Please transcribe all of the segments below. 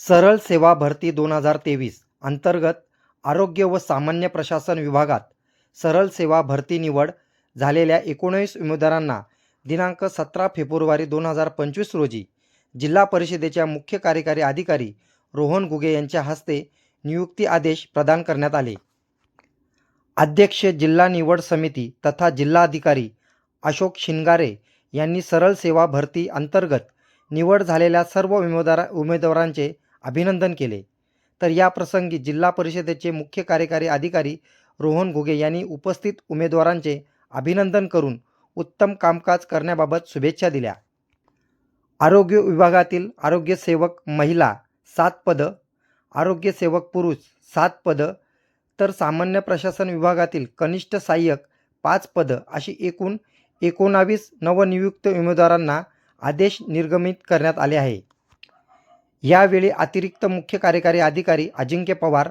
सरळ सेवा भरती दोन हजार तेवीस अंतर्गत आरोग्य व सामान्य प्रशासन विभागात सरळ सेवा भरती निवड झालेल्या एकोणवीस उमेदवारांना दिनांक सतरा फेब्रुवारी दोन हजार पंचवीस रोजी जिल्हा परिषदेच्या मुख्य कार्यकारी अधिकारी रोहन गुगे यांच्या हस्ते नियुक्ती आदेश प्रदान करण्यात आले. अध्यक्ष जिल्हा निवड समिती तथा जिल्हाधिकारी अशोक शिंगारे यांनी सरळ सेवा भरती अंतर्गत निवड झालेल्या सर्व उमेदवार उमेदवारांचे अभिनंदन केले. तर या प्रसंगी जिल्हा परिषदेचे मुख्य कार्यकारी अधिकारी रोहन घुगे यांनी उपस्थित उमेदवारांचे अभिनंदन करून उत्तम कामकाज करण्याबाबत शुभेच्छा दिल्या. आरोग्य विभागातील आरोग्यसेवक महिला सात पदं आरोग्यसेवक पुरुष सात पदं तर सामान्य प्रशासन विभागातील कनिष्ठ सहाय्यक पाच पदं अशी एकूण एकोणावीस नवनियुक्त उमेदवारांना आदेश निर्गमित करण्यात आले आहे. यावेळी अतिरिक्त मुख्य कार्यकारी अधिकारी अजिंक्य पवार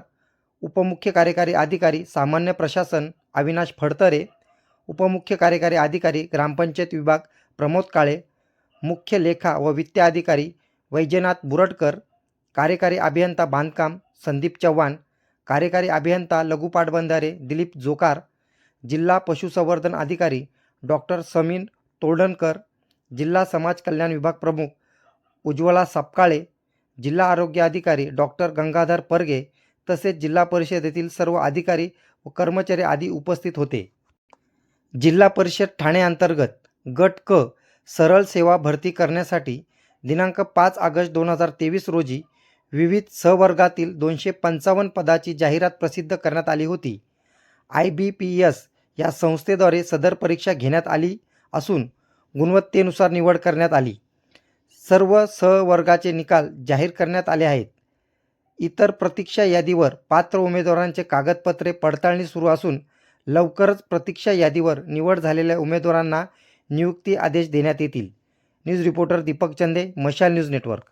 उपमुख्य कार्यकारी अधिकारी सामान्य प्रशासन अविनाश फडतरे उपमुख्य कार्यकारी अधिकारी ग्रामपंचायत विभाग प्रमोद काळे मुख्य लेखा व वित्त अधिकारी वैजनाथ बुरटकर कार्यकारी अभियंता बांधकाम संदीप चव्हाण कार्यकारी अभियंता लघु पाटबंधारे दिलीप जोकार जिल्हा पशुसंवर्धन अधिकारी डॉक्टर समीर तोडणकर जिल्हा समाज कल्याण विभाग प्रमुख उज्ज्वला सपकाळे जिल्हा आरोग्य अधिकारी डॉक्टर गंगाधर परगे तसेच जिल्हा परिषदेतील सर्व अधिकारी व कर्मचारी आदी उपस्थित होते. जिल्हा परिषद ठाणे अंतर्गत गट क सरळ सेवा भरती करण्यासाठी दिनांक पाच ऑगस्ट दोन हजार तेवीस रोजी विविध सहवर्गातील दोनशे पंचावन्न पदाची जाहिरात प्रसिद्ध करण्यात आली होती. आय बी पी एस या संस्थेद्वारे सदर परीक्षा घेण्यात आली असून गुणवत्तेनुसार निवड करण्यात आली. सर्व सहवर्गाचे निकाल जाहीर करण्यात आले आहेत. इतर प्रतीक्षा यादीवर पात्र उमेदवारांचे कागदपत्रे पडताळणी सुरू असून लवकरच प्रतीक्षा यादीवर निवड झालेल्या उमेदवारांना नियुक्ती आदेश देण्यात येतील. न्यूज रिपोर्टर दीपक चंदे मशाल न्यूज नेटवर्क.